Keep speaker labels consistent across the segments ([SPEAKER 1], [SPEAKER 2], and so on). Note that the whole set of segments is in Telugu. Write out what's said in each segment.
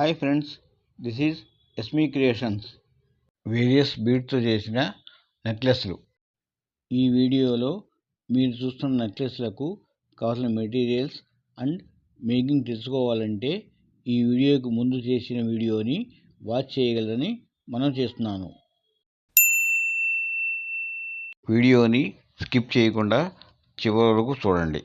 [SPEAKER 1] Hi friends this is Esmi creations. Various బీడ్స్తో చేసిన నెక్లెస్లు. ఈ వీడియోలో మీరు చూస్తున్న నెక్లెస్లకు కావాల్సిన మెటీరియల్స్ అండ్ మేకింగ్ తెలుసుకోవాలంటే ఈ వీడియోకి ముందు చేసిన వీడియోని వాచ్ చేయగలరని మనం చేస్తున్నాను. వీడియోని స్కిప్ చేయకుండా చివరి వరకు చూడండి.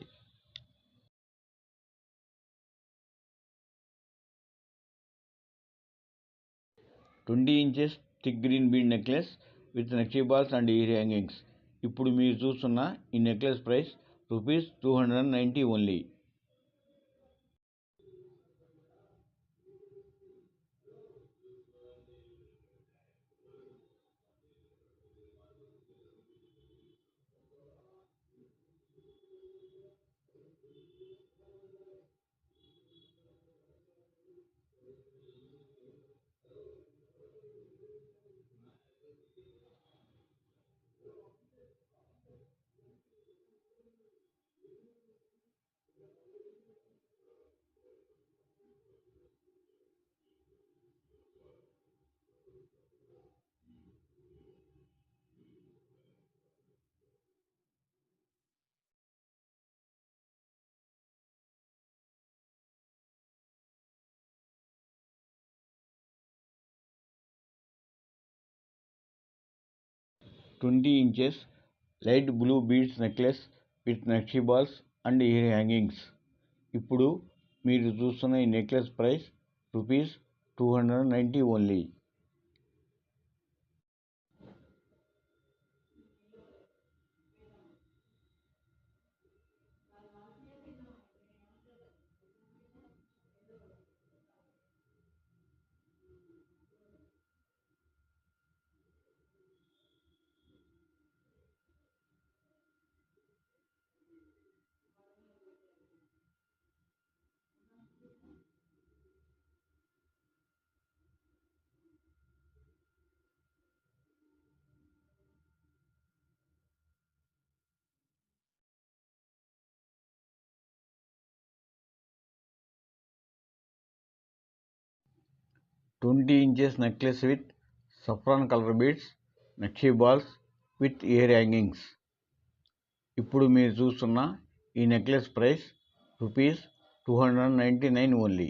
[SPEAKER 1] Twenty inches thick green bead necklace with nakshi balls and ear hangings. ఇప్పుడు మీరు చూస్తున్న ఈ necklace price rupees two hundred and ninety only. Twenty inches light blue beads necklace with nakshi balls and ear hangings. ఇప్పుడు మీరు చూస్తున్న ఈ necklace price rupees two hundred and ninety only. Twenty inches necklace with saffron colour beads nakshi balls with ear hangings ఇప్పుడు మీరు చూస్తున్న ఈ necklace price rupees two hundred ninety nine only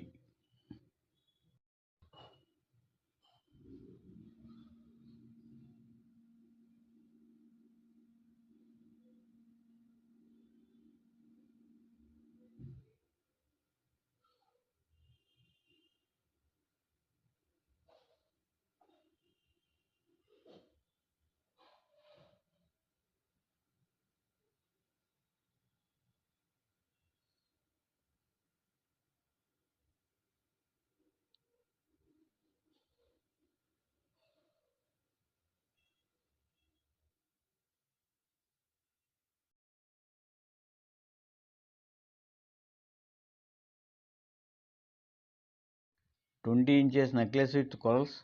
[SPEAKER 1] twenty inches necklace with corals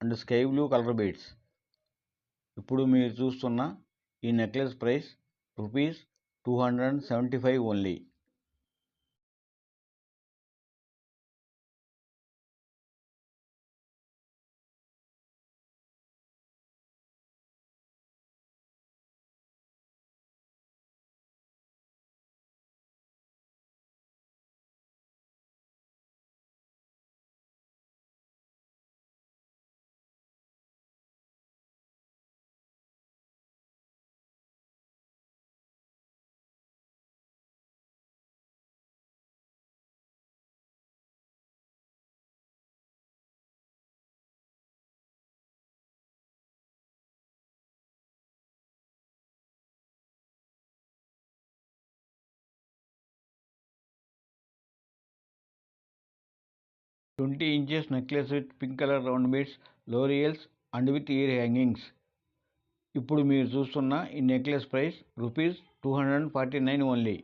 [SPEAKER 1] and sky blue colour beads. ఇప్పుడు మీరు చూస్తున్న ఈ necklace price rupees two hundred and seventy five only. Twenty inches necklace with pink colour round beads లోరియల్స్ and with ear hangings. ఇప్పుడు మీరు చూస్తున్న ఈ necklace price rupees two hundred and forty nine only.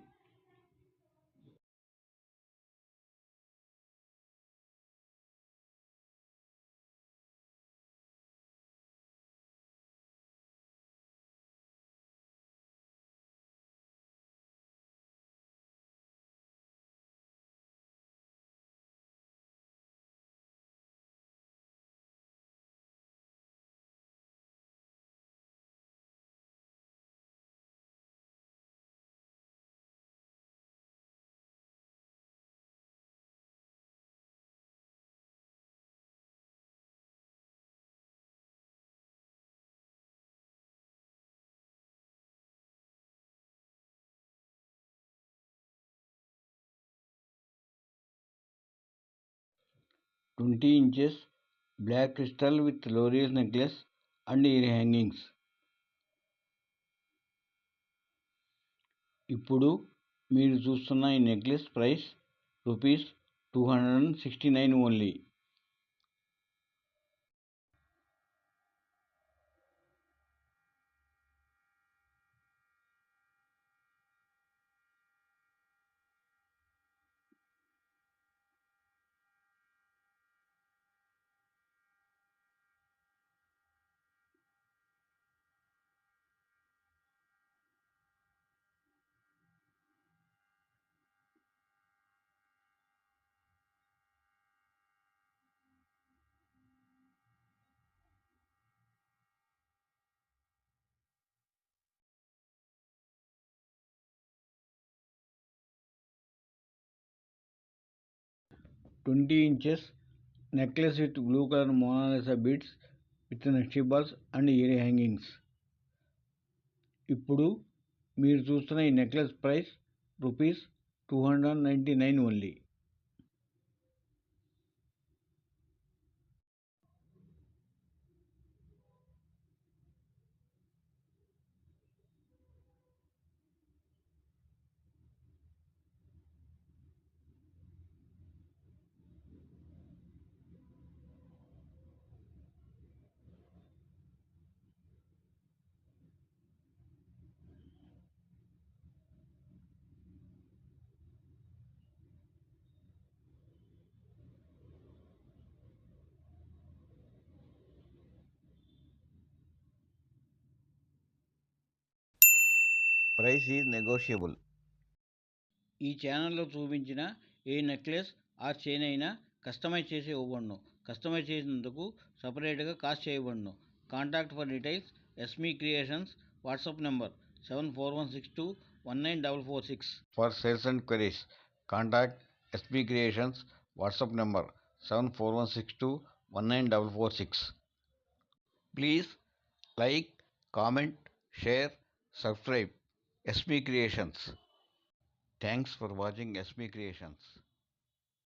[SPEAKER 1] Twenty inches black crystal with లోరియస్ necklace and ear hangings. ఇప్పుడు మీరు చూస్తున్న ఈ necklace price rupees two hundred and sixty nine only. Twenty inches necklace with blue colour Monalisa beads with nakshi balls and ear hangings. ఇప్పుడు మీరు చూస్తున్న ఈ necklace price rupees two hundred ninety nine only. Price is negotiable. ఈ ఛానల్లో చూపించిన ఏ నెక్లెస్ ఆర్ చైన్ అయినా కస్టమైజ్ చేసి ఇవ్వబడును. కస్టమైజ్ చేసినందుకు సపరేట్గా కాస్ట్ చేయబడును. Contact for details Esmi creations WhatsApp number seven four one six two one nine double four six. For sales and queries contact Esmi creations WhatsApp number seven four one six two one nine double four six. Please like comment share subscribe. Esmi creations thanks for watching Esmi creations